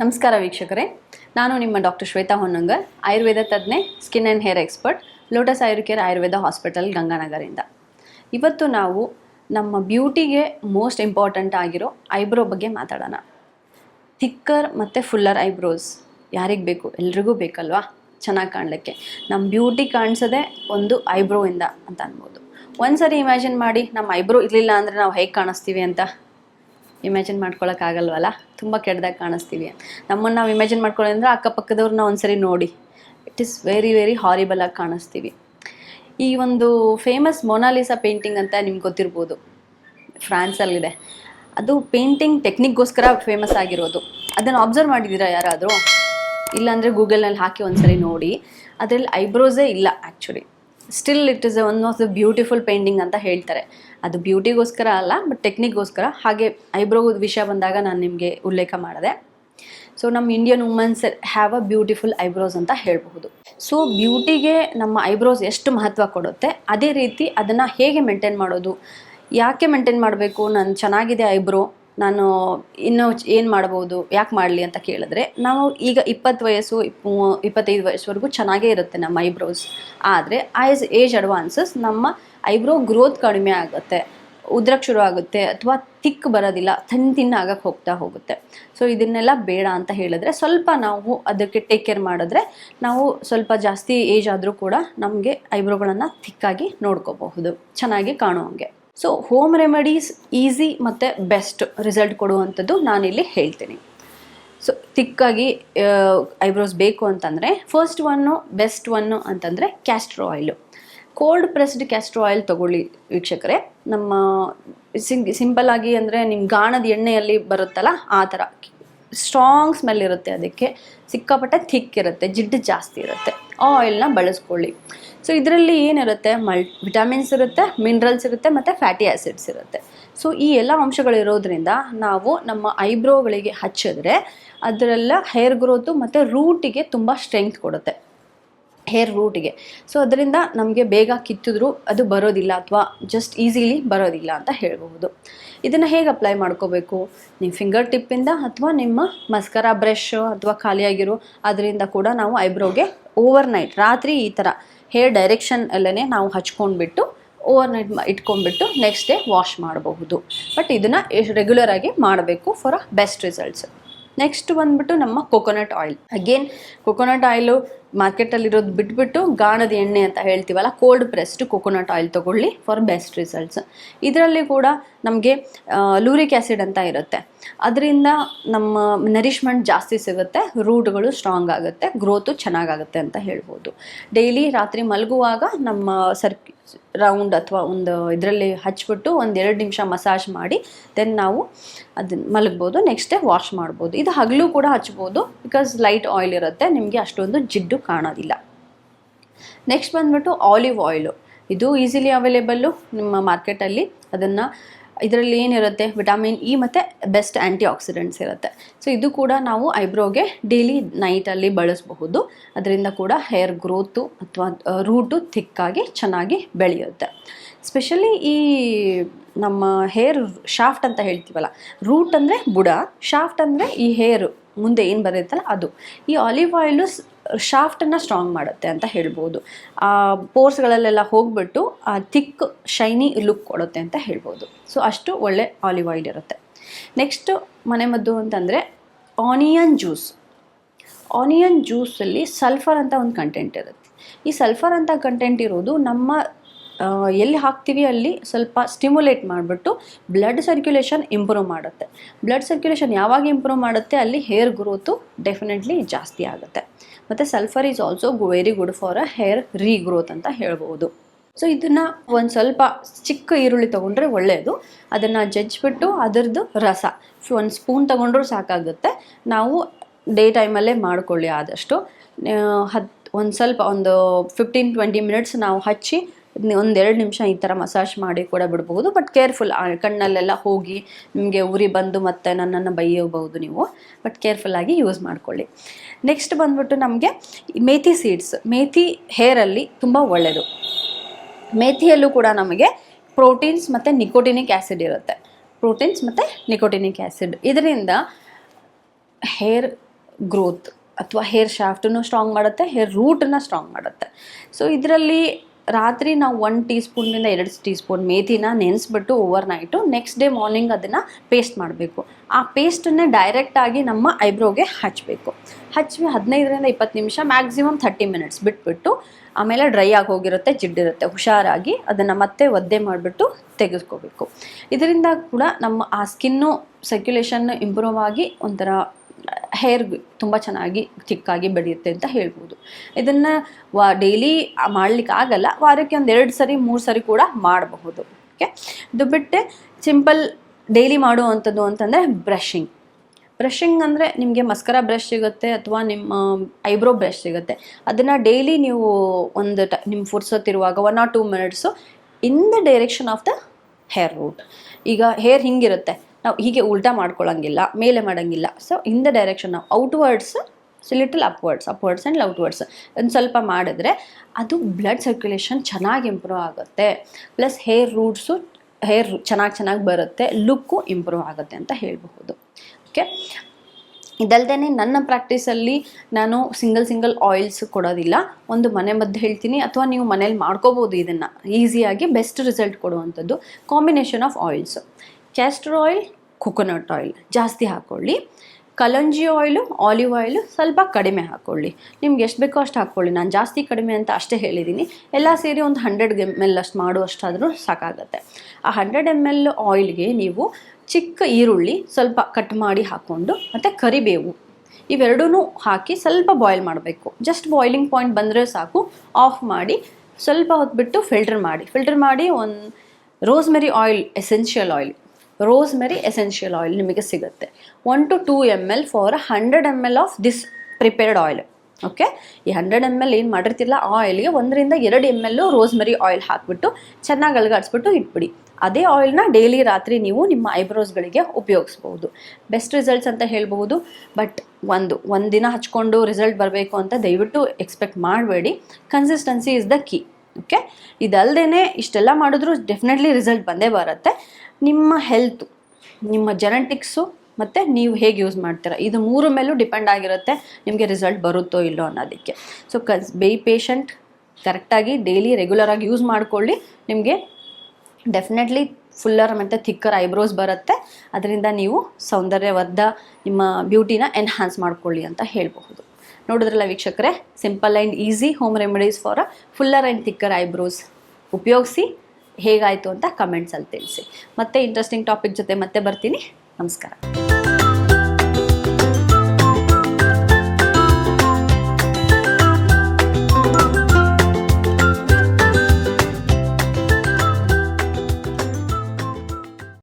ನಮಸ್ಕಾರ ವೀಕ್ಷಕರೇ. ನಾನು ನಿಮ್ಮ doctor Shweta Honnangar Ayurveda ತಜ್ಞೆ, skin and hair expert, lotus Ayurcare Ayurveda hospital ಗಂಗಾನಗರಿಂದ ಇವತ್ತು ನಾವು ನಮ್ಮ ಬ್ಯೂಟಿಗೆ ಮೋಸ್ಟ್ ಇಂಪಾರ್ಟೆಂಟ್ ಆಗಿರೋ ಐಬ್ರೋ ಬಗ್ಗೆ ಮಾತಾಡೋಣ. ಥಿಕ್ಕರ್ ಮತ್ತು ಫುಲ್ಲರ್ ಐಬ್ರೋಸ್ ಯಾರಿಗೆ ಬೇಕು? ಎಲ್ರಿಗೂ ಬೇಕಲ್ವಾ? ಚೆನ್ನಾಗಿ ಕಾಣಲಿಕ್ಕೆ. ನಮ್ಮ ಬ್ಯೂಟಿ ಕಾಣಿಸೋದೇ ಒಂದು ಐಬ್ರೋಯಿಂದ ಅಂತ ಅನ್ಬೋದು. ಒಂದ್ಸರಿ ಇಮ್ಯಾಜಿನ್ ಮಾಡಿ ನಮ್ಮ ಐಬ್ರೋ ಇರಲಿಲ್ಲ ಅಂದರೆ ನಾವು ಹೇಗೆ ಕಾಣಿಸ್ತೀವಿ ಅಂತ? ಇಮ್ಯಾಜಿನ್ ಮಾಡ್ಕೊಳಕ್ಕಾಗಲ್ವಲ್ಲ ತುಂಬ ಕೆಟ್ಟದಾಗಿ ಕಾಣಿಸ್ತೀವಿ. ನಮ್ಮನ್ನು ನಾವು ಇಮ್ಯಾಜಿನ್ ಮಾಡ್ಕೊಳ್ಳಿ ಅಕ್ಕಪಕ್ಕದವ್ರನ್ನ ಒಂದ್ಸರಿ ನೋಡಿ. It is very very horrible ಆಗಿ ಕಾಣಿಸ್ತೀವಿ. ಈ ಒಂದು ಫೇಮಸ್ ಮೊನಾಲಿಸಾ ಪೇಂಟಿಂಗ್ ಅಂತ ನಿಮ್ಗೆ ಗೊತ್ತಿರ್ಬೋದು. ಫ್ರಾನ್ಸಲ್ಲಿದೆ. ಅದು ಪೇಂಟಿಂಗ್ ಟೆಕ್ನಿಕ್ಗೋಸ್ಕರ ಫೇಮಸ್ ಆಗಿರೋದು. ಅದನ್ನು ಅಬ್ಸರ್ವ್ ಮಾಡಿದ್ದೀರಾ ಯಾರಾದರೂ? ಇಲ್ಲಾಂದರೆ ಗೂಗಲ್ನಲ್ಲಿ ಹಾಕಿ ಒಂದ್ಸರಿ ನೋಡಿ. ಅದರಲ್ಲಿ ಐಬ್ರೋಸೇ ಇಲ್ಲ actually still it is one of the beautiful painting ಅಂತ ಹೇಳ್ತಾರೆ. ಅದು ಬ್ಯೂಟಿಗೋಸ್ಕರ ಅಲ್ಲ ಬಟ್ ಟೆಕ್ನಿಕ್ಗೋಸ್ಕರ ಹಾಗೆ ಐಬ್ರೋ ವಿಷಯ ಬಂದಾಗ ನಾನು ನಿಮಗೆ ಉಲ್ಲೇಖ ಮಾಡಿದೆ. ಸೊ ನಮ್ಮ Indian womens have a beautiful eyebrows ಅಂತ ಹೇಳಬಹುದು. ಸೊ ಬ್ಯೂಟಿಗೆ ನಮ್ಮ ಐಬ್ರೋಸ್ ಎಷ್ಟು ಮಹತ್ವ ಕೊಡುತ್ತೆ? ಅದೇ ರೀತಿ ಅದನ್ನು ಹೇಗೆ ಮೇಂಟೈನ್ ಮಾಡೋದು? ಯಾಕೆ ಮೇಂಟೈನ್ ಮಾಡಬೇಕು? ನಾನು ಚೆನ್ನಾಗಿದೆ ಐಬ್ರೋ ನಾನು ಇನ್ನು ಏನು ಮಾಡ್ಬೋದು, ಯಾಕೆ ಮಾಡಲಿ ಅಂತ ಕೇಳಿದ್ರೆ, ನಾವು ಈಗ ಇಪ್ಪತ್ತು ವಯಸ್ಸು ಇಪ್ ಇಪ್ಪತ್ತೈದು ವಯಸ್ಸುವರೆಗೂ ಚೆನ್ನಾಗೇ ಇರುತ್ತೆ ನಮ್ಮ ಐಬ್ರೋಸ್. ಆದರೆ ಆಸ್ ಏಜ್ ಅಡ್ವಾನ್ಸಸ್ ನಮ್ಮ ಐಬ್ರೋ ಗ್ರೋತ್ ಕಡಿಮೆ ಆಗುತ್ತೆ ಉದ್ರಕ್ಕೆ ಶುರು ಆಗುತ್ತೆ, ಅಥವಾ ತಿಕ್ ಬರೋದಿಲ್ಲ ತನ್ನ ತಿನ್ನ ಆಗಕ್ಕೆ ಹೋಗ್ತಾ ಹೋಗುತ್ತೆ. ಸೊ ಇದನ್ನೆಲ್ಲ ಬೇಡ ಅಂತ ಹೇಳಿದ್ರೆ ಸ್ವಲ್ಪ ನಾವು ಅದಕ್ಕೆ ಟೇಕ್ ಕೇರ್ ಮಾಡಿದ್ರೆ ನಾವು ಸ್ವಲ್ಪ ಜಾಸ್ತಿ ಏಜ್ ಆದರೂ ಕೂಡ ನಮಗೆ ಐಬ್ರೋಗಳನ್ನು ಥಿಕ್ಕಾಗಿ ನೋಡ್ಕೋಬಹುದು, ಚೆನ್ನಾಗಿ ಕಾಣುವಂಗೆ. ಸೊ ಹೋಮ್ ರೆಮಿಡೀಸ್ ಈಸಿ ಮತ್ತು ಬೆಸ್ಟ್ ರಿಸಲ್ಟ್ ಕೊಡುವಂಥದ್ದು ನಾನಿಲ್ಲಿ ಹೇಳ್ತೀನಿ. ಸೊ ತಿಕ್ಕಾಗಿ ಐಬ್ರೋಸ್ ಬೇಕು ಅಂತಂದರೆ ಫಸ್ಟ್ ಒನ್ನು ಬೆಸ್ಟ್ ಒನ್ನು ಅಂತಂದರೆ castor oil cold pressed castor oil ತೊಗೊಳ್ಳಿ ವೀಕ್ಷಕರೇ. ನಮ್ಮ ಸಿಂಗ್ ಸಿಂಪಲ್ ಆಗಿ ಅಂದರೆ ನಿಮ್ಮ ಗಾಣದ ಎಣ್ಣೆಯಲ್ಲಿ ಬರುತ್ತಲ್ಲ, ಆ ಥರ. ಸ್ಟ್ರಾಂಗ್ ಸ್ಮೆಲ್ ಇರುತ್ತೆ ಅದಕ್ಕೆ. ಸಿಕ್ಕಾಪಟ್ಟೆ ಥಿಕ್ ಇರುತ್ತೆ, ಜಿಡ್ಡು ಜಾಸ್ತಿ ಇರುತ್ತೆ. ಆಯಿಲ್ನ ಬಳಸ್ಕೊಳ್ಳಿ. ಸೊ ಇದರಲ್ಲಿ ಏನಿರುತ್ತೆ? ಮಲ್ ವಿಟಮಿನ್ಸ್ ಇರುತ್ತೆ ಮಿನರಲ್ಸ್ ಇರುತ್ತೆ, ಮತ್ತು ಫ್ಯಾಟಿ ಆ್ಯಸಿಡ್ಸ್ ಇರುತ್ತೆ. ಸೊ ಈ ಎಲ್ಲ ಅಂಶಗಳಿರೋದ್ರಿಂದ ನಾವು ನಮ್ಮ ಐಬ್ರೋಗಳಿಗೆ ಹಚ್ಚಿದ್ರೆ ಅದರೆಲ್ಲ ಹೇರ್ ಗ್ರೋತು ಮತ್ತು ರೂಟಿಗೆ ತುಂಬ ಸ್ಟ್ರೆಂತ್ ಕೊಡುತ್ತೆ. ಹೇರ್ ರೂಟಿಗೆ ಸೊ ಅದರಿಂದ ನಮಗೆ ಬೇಗ ಕಿತ್ತಿದ್ರು ಅದು ಬರೋದಿಲ್ಲ ಅಥವಾ ಜಸ್ಟ್ ಈಸಿಲಿ ಬರೋದಿಲ್ಲ ಅಂತ ಹೇಳಬಹುದು. ಇದನ್ನು ಹೇಗೆ ಅಪ್ಲೈ ಮಾಡ್ಕೋಬೇಕು? ನಿಮ್ಮ ಫಿಂಗರ್ ಟಿಪ್ಪಿಂದ ಅಥವಾ ನಿಮ್ಮ ಮಸ್ಕರ ಬ್ರಷ್ ಅಥವಾ ಖಾಲಿಯಾಗಿರೋ ಅದರಿಂದ ಕೂಡ ನಾವು ಐಬ್ರೋಗೆ ಓವರ್ ನೈಟ್ ರಾತ್ರಿ ಈ ಥರ ಹೇರ್ ಡೈರೆಕ್ಷನ್ ಅಲ್ಲೇ ನಾವು ಹಚ್ಕೊಂಡ್ಬಿಟ್ಟು ಓವರ್ ನೈಟ್ ಇಟ್ಕೊಂಡ್ಬಿಟ್ಟು ನೆಕ್ಸ್ಟ್ ಡೇ ವಾಶ್ ಮಾಡಬಹುದು. ಬಟ್ ಇದನ್ನು ರೆಗ್ಯುಲರ್ ಆಗಿ ಮಾಡಬೇಕು for a best results next ಬಂದ್ಬಿಟ್ಟು ನಮ್ಮ coconut oil again coconut oil ಮಾರ್ಕೆಟಲ್ಲಿರೋದು ಬಿಟ್ಬಿಟ್ಟು ಗಾಣದ ಎಣ್ಣೆ ಅಂತ ಹೇಳ್ತೀವಲ್ಲ ಕೋಲ್ಡ್ ಪ್ರೆಸ್ಡ್ ಕೊಕೊನಟ್ ಆಯಿಲ್ ತೊಗೊಳ್ಳಿ ಫಾರ್ ಬೆಸ್ಟ್ ರಿಸಲ್ಟ್ಸ್ ಇದರಲ್ಲಿ ಕೂಡ ನಮಗೆ ಲೂರಿಕ್ ಆ್ಯಸಿಡ್ ಅಂತ ಇರುತ್ತೆ. ಅದರಿಂದ ನಮ್ಮ ನರಿಷ್ಮೆಂಟ್ ಜಾಸ್ತಿ ಸಿಗುತ್ತೆ ರೂಟ್ಗಳು ಸ್ಟ್ರಾಂಗ್ ಆಗುತ್ತೆ ಗ್ರೋತು ಚೆನ್ನಾಗಾಗುತ್ತೆ ಅಂತ ಹೇಳ್ಬೋದು. ಡೈಲಿ ರಾತ್ರಿ ಮಲಗುವಾಗ ನಮ್ಮ ಸರ್ಕ್ ರೌಂಡ್ ಅಥವಾ ಒಂದು ಇದರಲ್ಲಿ ಹಚ್ಬಿಟ್ಟು ಒಂದು ಎರಡು ನಿಮಿಷ ಮಸಾಜ್ ಮಾಡಿ ದೆನ್ ನಾವು ಅದನ್ನ ಮಲಗ್ಬೋದು ನೆಕ್ಸ್ಟ್ ಡೇ ವಾಶ್ ಮಾಡ್ಬೋದು. ಇದು ಹಗಲು ಕೂಡ ಹಚ್ಬೋದು ಬಿಕಾಸ್ ಲೈಟ್ ಆಯಿಲ್ ಇರುತ್ತೆ, ನಿಮಗೆ ಅಷ್ಟೊಂದು ಜಿಡ್ಡು ಕಾಣೋದಿಲ್ಲ. ನೆಕ್ಸ್ಟ್ ಬಂದ್ಬಿಟ್ಟು ಆಲಿವ್ ಆಯಿಲು ಇದು ಈಸಿಲಿ ಅವೈಲೇಬಲ್ಲು ನಿಮ್ಮ ಮಾರ್ಕೆಟಲ್ಲಿ ಅದನ್ನು ಇದರಲ್ಲಿ ಏನಿರುತ್ತೆ? ವಿಟಮಿನ್ ಇ ಮತ್ತು ಬೆಸ್ಟ್ ಆ್ಯಂಟಿ ಆಕ್ಸಿಡೆಂಟ್ಸ್ ಇರುತ್ತೆ. ಸೊ ಇದು ಕೂಡ ನಾವು ಐಬ್ರೋಗೆ ಡೈಲಿ ನೈಟಲ್ಲಿ ಬಳಸಬಹುದು. ಅದರಿಂದ ಕೂಡ ಹೇರ್ ಗ್ರೋತು ಅಥವಾ ರೂಟು ಥಿಕ್ಕಾಗಿ ಚೆನ್ನಾಗಿ ಬೆಳೆಯುತ್ತೆ. ಸ್ಪೆಷಲಿ ಈ ನಮ್ಮ ಹೇರ್ ಶಾಫ್ಟ್ ಅಂತ ಹೇಳ್ತೀವಲ್ಲ ರೂಟ್ ಅಂದರೆ ಬುಡ ಶಾಫ್ಟ್ ಅಂದರೆ ಈ ಹೇರ್ ಮುಂದೆ ಏನು ಬರುತ್ತಲ್ಲ ಅದು. ಈ ಆಲಿವ್ ಆಯಿಲು ಶಾಫ್ಟನ್ನು ಸ್ಟ್ರಾಂಗ್ ಮಾಡುತ್ತೆ ಅಂತ ಹೇಳ್ಬೋದು. ಆ ಪೋರ್ಸ್ಗಳಲ್ಲೆಲ್ಲ ಹೋಗ್ಬಿಟ್ಟು, ಆ ಥಿಕ್ ಶೈನಿ ಲುಕ್ ಕೊಡುತ್ತೆ ಅಂತ ಹೇಳ್ಬೋದು. ಸೊ ಅಷ್ಟು ಒಳ್ಳೆ ಆಲಿವ್ ಆಯಿಲ್ ಇರುತ್ತೆ. ನೆಕ್ಸ್ಟು ಮನೆಮದ್ದು ಅಂತಂದರೆ ಆನಿಯನ್ ಜ್ಯೂಸ್ ಆನಿಯನ್ ಜ್ಯೂಸಲ್ಲಿ ಸಲ್ಫರ್ ಅಂತ ಒಂದು ಕಂಟೆಂಟ್ ಇರುತ್ತೆ. ಈ ಸಲ್ಫರ್ ಅಂತ ಕಂಟೆಂಟ್ ಇರೋದು ನಮ್ಮ ಎಲ್ಲಿ ಹಾಕ್ತೀವಿ ಅಲ್ಲಿ ಸ್ವಲ್ಪ ಸ್ಟಿಮ್ಯುಲೇಟ್ ಮಾಡಿಬಿಟ್ಟು ಬ್ಲಡ್ ಸರ್ಕ್ಯುಲೇಷನ್ ಇಂಪ್ರೂವ್ ಮಾಡುತ್ತೆ. ಬ್ಲಡ್ ಸರ್ಕ್ಯುಲೇಷನ್ ಯಾವಾಗ ಇಂಪ್ರೂವ್ ಮಾಡುತ್ತೆ ಅಲ್ಲಿ ಹೇರ್ ಗ್ರೋತು ಡೆಫಿನೆಟ್ಲಿ ಜಾಸ್ತಿ ಆಗುತ್ತೆ. ಮತ್ತು sulphur is also very good for a hair regrowth ಅಂತ ಹೇಳ್ಬೋದು. ಸೊ ಇದನ್ನು ಒಂದು ಸ್ವಲ್ಪ ಚಿಕ್ಕ ಈರುಳ್ಳಿ ತೊಗೊಂಡ್ರೆ ಒಳ್ಳೆಯದು ಅದನ್ನು ಜಜ್ಜಿಬಿಟ್ಟು ಅದರದ್ದು ರಸ. ಒಂದು ಸ್ಪೂನ್ ತೊಗೊಂಡ್ರೂ ಸಾಕಾಗುತ್ತೆ. ನಾವು ಡೇ ಟೈಮಲ್ಲೇ ಮಾಡಿಕೊಳ್ಳಿ ಆದಷ್ಟು. ಹತ್ತು ಒಂದು ಸ್ವಲ್ಪ ಒಂದು ಫಿಫ್ಟೀನ್ ಟ್ವೆಂಟಿ ಮಿನಿಟ್ಸ್ ನಾವು ಹಚ್ಚಿ ಒಂದೆರಡು ನಿಮಿಷ ಈ ಥರ ಮಸಾಜ್ ಮಾಡಿ ಕೂಡ ಬಿಡಬಹುದು ಬಟ್ ಕೇರ್ಫುಲ್ ಕಣ್ಣಲ್ಲೆಲ್ಲ ಹೋಗಿ ನಿಮಗೆ ಉರಿ ಬಂದು ಮತ್ತೆ ನನ್ನನ್ನು ಬೈಯಬಹುದು ನೀವು ಬಟ್ ಕೇರ್ಫುಲ್ಲಾಗಿ ಯೂಸ್ ಮಾಡ್ಕೊಳ್ಳಿ. ನೆಕ್ಸ್ಟ್ ಬಂದ್ಬಿಟ್ಟು ನಮಗೆ ಮೇಥಿ ಸೀಡ್ಸ್ ಮೇಥಿ ಹೇರಲ್ಲಿ ತುಂಬ ಒಳ್ಳೆಯದು ಮೇಥಿಯಲ್ಲೂ ಕೂಡ ನಮಗೆ ಪ್ರೋಟೀನ್ಸ್ ಮತ್ತು ನಿಕೋಟಿನಿಕ್ ಆ್ಯಸಿಡ್ ಇರುತ್ತೆ. ಪ್ರೋಟೀನ್ಸ್ ಮತ್ತು ನಿಕೋಟಿನಿಕ್ ಆ್ಯಸಿಡ್ ಇದರಿಂದ ಹೇರ್ ಗ್ರೋತ್ ಅಥವಾ ಹೇರ್ ಶಾಫ್ಟನ್ನು ಸ್ಟ್ರಾಂಗ್ ಮಾಡುತ್ತೆ ಹೇರ್ ರೂಟನ್ನು ಸ್ಟ್ರಾಂಗ್ ಮಾಡುತ್ತೆ. ಸೊ ಇದರಲ್ಲಿ ರಾತ್ರಿ ನಾವು ಒನ್ ಟೀ ಸ್ಪೂನಿಂದ ಎರಡು ಟೀ ಸ್ಪೂನ್ ಮೇಥಿನ ನೆನೆಸ್ಬಿಟ್ಟು overnight next day morning ಅದನ್ನು ಪೇಸ್ಟ್ ಮಾಡಬೇಕು. ಆ ಪೇಸ್ಟನ್ನೇ ಡೈರೆಕ್ಟಾಗಿ ನಮ್ಮ ಐಬ್ರೋಗೆ ಹಚ್ಚಬೇಕು ಹಚ್ಚಿ ಹದಿನೈದರಿಂದ ಇಪ್ಪತ್ತು ನಿಮಿಷ ಮ್ಯಾಕ್ಸಿಮಮ್ ಥರ್ಟಿ ಮಿನಿಟ್ಸ್ ಬಿಟ್ಬಿಟ್ಟು ಆಮೇಲೆ ಡ್ರೈ ಆಗಿ ಹೋಗಿರುತ್ತೆ, ಜಿಡ್ಡಿರುತ್ತೆ, ಹುಷಾರಾಗಿ ಅದನ್ನು ಮತ್ತೆ ಒದ್ದೆ ಮಾಡಿಬಿಟ್ಟು ತೆಗೆದುಕೋಬೇಕು ಇದರಿಂದ ಕೂಡ ನಮ್ಮ ಆ ಸ್ಕಿನ್ನು ಸರ್ಕ್ಯುಲೇಷನ್ನು ಇಂಪ್ರೂವ್ ಆಗಿ ಒಂಥರ ಹೇರ್ ತುಂಬ ಚೆನ್ನಾಗಿ ಚಿಕ್ಕಾಗಿ ಬೆಳೆಯುತ್ತೆ ಅಂತ ಹೇಳ್ಬೋದು. ಇದನ್ನು ವಾ ಡೈಲಿ ಮಾಡಲಿಕ್ಕೆ ಆಗಲ್ಲ, ವಾರಕ್ಕೆ ಒಂದು ಎರಡು ಸರಿ, ಮೂರು ಸರಿ ಕೂಡ ಮಾಡಬಹುದು. ಓಕೆ ಇದು ಬಿಟ್ಟೆ ಸಿಂಪಲ್ ಡೈಲಿ ಮಾಡುವಂಥದ್ದು ಅಂತಂದರೆ ಬ್ರಷಿಂಗ್ ಬ್ರಷಿಂಗ್ ಅಂದರೆ ನಿಮಗೆ ಮಸ್ಕರ ಬ್ರಷ್ ಸಿಗುತ್ತೆ ಅಥವಾ ನಿಮ್ಮ ಐಬ್ರೋ ಬ್ರಷ್ ಸಿಗುತ್ತೆ. ಅದನ್ನು ಡೈಲಿ ನೀವು ಒಂದು ಟ ನಿಮ್ಮ ಫುರ್ಸೊತ್ತಿರುವಾಗ one or two minutes in the direction of the hair root ಈಗ ಹೇರ್ ಹಿಂಗಿರುತ್ತೆ. ನಾವು ಹೀಗೆ ಉಲ್ಟಾ ಮಾಡ್ಕೊಳ್ಳೋಂಗಿಲ್ಲ ಮೇಲೆ ಮಾಡೋಂಗಿಲ್ಲ. ಸೊ ಇನ್ ದ ಡೈರೆಕ್ಷನ್ ನಾವು outwards so little upwards upwards and outwards ಒಂದು ಸ್ವಲ್ಪ ಮಾಡಿದ್ರೆ ಅದು ಬ್ಲಡ್ ಸರ್ಕ್ಯುಲೇಷನ್ ಚೆನ್ನಾಗಿ ಇಂಪ್ರೂವ್ ಆಗುತ್ತೆ. ಪ್ಲಸ್ ಹೇರ್ ರೂಟ್ಸು ಹೇರ್ ಚೆನ್ನಾಗಿ ಚೆನ್ನಾಗಿ ಬರುತ್ತೆ ಲುಕ್ಕು ಇಂಪ್ರೂವ್ ಆಗುತ್ತೆ ಅಂತ ಹೇಳಬಹುದು. ಓಕೆ ಇದಲ್ಲದೆ ನನ್ನ ಪ್ರಾಕ್ಟೀಸಲ್ಲಿ ನಾನು ಸಿಂಗಲ್ ಸಿಂಗಲ್ ಆಯಿಲ್ಸ್ ಕೊಡೋದಿಲ್ಲ. ಒಂದು ಮನೆ ಮದ್ದು ಹೇಳ್ತೀನಿ, ಅಥವಾ ನೀವು ಮನೇಲಿ ಮಾಡ್ಕೋಬೋದು ಇದನ್ನು. ಈಸಿಯಾಗಿ ಬೆಸ್ಟ್ ರಿಸಲ್ಟ್ ಕೊಡುವಂಥದ್ದು combination of oils castor oil coconut oil ಜಾಸ್ತಿ ಹಾಕ್ಕೊಳ್ಳಿ ಕಲಂಜಿ ಆಯಿಲು ಆಲಿವ್ ಆಯಿಲು ಸ್ವಲ್ಪ ಕಡಿಮೆ ಹಾಕ್ಕೊಳ್ಳಿ ನಿಮ್ಗೆ ಎಷ್ಟು ಬೇಕೋ ಅಷ್ಟು ಹಾಕ್ಕೊಳ್ಳಿ ನಾನು ಜಾಸ್ತಿ ಕಡಿಮೆ ಅಂತ ಅಷ್ಟೇ ಹೇಳಿದ್ದೀನಿ ಎಲ್ಲ ಸೇರಿ ಒಂದು ಹಂಡ್ರೆಡ್ ಎಂ ಎಲ್ ಅಷ್ಟು ಮಾಡುವಷ್ಟಾದರೂ ಸಾಕಾಗತ್ತೆ. ಆ ಹಂಡ್ರೆಡ್ ಎಂ ಎಲ್ ಆಯಿಲ್ಗೆ ನೀವು ಚಿಕ್ಕ ಈರುಳ್ಳಿ ಸ್ವಲ್ಪ ಕಟ್ ಮಾಡಿ ಹಾಕ್ಕೊಂಡು ಮತ್ತು ಕರಿಬೇವು ಇವೆರಡೂ ಹಾಕಿ ಸ್ವಲ್ಪ ಬಾಯ್ಲ್ ಮಾಡಬೇಕು. ಜಸ್ಟ್ ಬಾಯ್ಲಿಂಗ್ ಪಾಯಿಂಟ್ ಬಂದರೆ ಸಾಕು. ಆಫ್ ಮಾಡಿ ಸ್ವಲ್ಪ ಹೊತ್ತು ಬಿಟ್ಟು ಫಿಲ್ಟರ್ ಮಾಡಿ. ಫಿಲ್ಟರ್ ಮಾಡಿ ಒಂದು rosemary oil essential oil rosemary essential oil ನಿಮಗೆ ಸಿಗುತ್ತೆ. One to two M L for hundred M L of this prepared oil okay ಈ ಹಂಡ್ರೆಡ್ ಎಂ ಎಲ್ ಏನು ಮಾಡಿರ್ತಿಲ್ಲ ಆಯಿಲ್ಗೆ ಒಂದರಿಂದ ಎರಡು ಎಂ ಎಲ್ಲು ರೋಸ್ಮೆರಿ ಆಯಿಲ್ ಹಾಕಿಬಿಟ್ಟು ಚೆನ್ನಾಗಿ ಅಲಗಾಡಿಸ್ಬಿಟ್ಟು ಇಟ್ಬಿಡಿ. ಅದೇ ಆಯಿಲ್ನ ಡೈಲಿ ರಾತ್ರಿ ನೀವು ನಿಮ್ಮ ಐಬ್ರೋಸ್ಗಳಿಗೆ ಉಪಯೋಗಿಸ್ಬೋದು ಬೆಸ್ಟ್ ರಿಸಲ್ಟ್ಸ್ ಅಂತ ಹೇಳ್ಬೋದು ಬಟ್ ಒಂದು ಒಂದು ದಿನ ಹಚ್ಕೊಂಡು ರಿಸಲ್ಟ್ ಬರಬೇಕು ಅಂತ ದಯವಿಟ್ಟು ಎಕ್ಸ್ಪೆಕ್ಟ್ ಮಾಡಬೇಡಿ. Consistency is the key okay? ಇದಲ್ಲದೇ ಇಷ್ಟೆಲ್ಲ ಮಾಡಿದ್ರೂ ಡೆಫಿನೆಟ್ಲಿ ರಿಸಲ್ಟ್ ಬಂದೇ ಬರುತ್ತೆ. ನಿಮ್ಮ ಹೆಲ್ತು ನಿಮ್ಮ ಜೆನೆಟಿಕ್ಸು ಮತ್ತು ನೀವು ಹೇಗೆ ಯೂಸ್ ಮಾಡ್ತೀರಾ? ಇದು ಮೂರು ಮೇಲೂ ಡಿಪೆಂಡ್ ಆಗಿರುತ್ತೆ ನಿಮಗೆ ರಿಸಲ್ಟ್ ಬರುತ್ತೋ ಇಲ್ಲೋ ಅನ್ನೋದಕ್ಕೆ. ಸೊ ಕಸ್ ಬೇಯ್ ಪೇಷಂಟ್ ಕರೆಕ್ಟಾಗಿ ಡೈಲಿ ರೆಗ್ಯುಲರಾಗಿ ಯೂಸ್ ಮಾಡ್ಕೊಳ್ಳಿ. ನಿಮಗೆ ಡೆಫಿನೆಟ್ಲಿ ಫುಲ್ಲರ್ ಮತ್ತು ಥಿಕ್ಕರ್ ಐಬ್ರೋಸ್ ಬರುತ್ತೆ. ಅದರಿಂದ ನೀವು ಸೌಂದರ್ಯವರ್ಧ ನಿಮ್ಮ ಬ್ಯೂಟಿನ ಎನ್ಹಾನ್ಸ್ ಮಾಡ್ಕೊಳ್ಳಿ ಅಂತ ಹೇಳಬಹುದು. ನೋಡಿದ್ರಲ್ಲ ವೀಕ್ಷಕರೇ? Simple and easy home remedies for a fuller and thicker eyebrows ಉಪಯೋಗಿಸಿ, ಹೇಗಾಯಿತು ಅಂತ ಕಮೆಂಟ್ಸಲ್ಲಿ ತಿಳಿಸಿ. ಮತ್ತೆ ಇಂಟ್ರೆಸ್ಟಿಂಗ್ ಟಾಪಿಕ್ ಜೊತೆ ಮತ್ತೆ ಬರ್ತೀನಿ. ನಮಸ್ಕಾರ.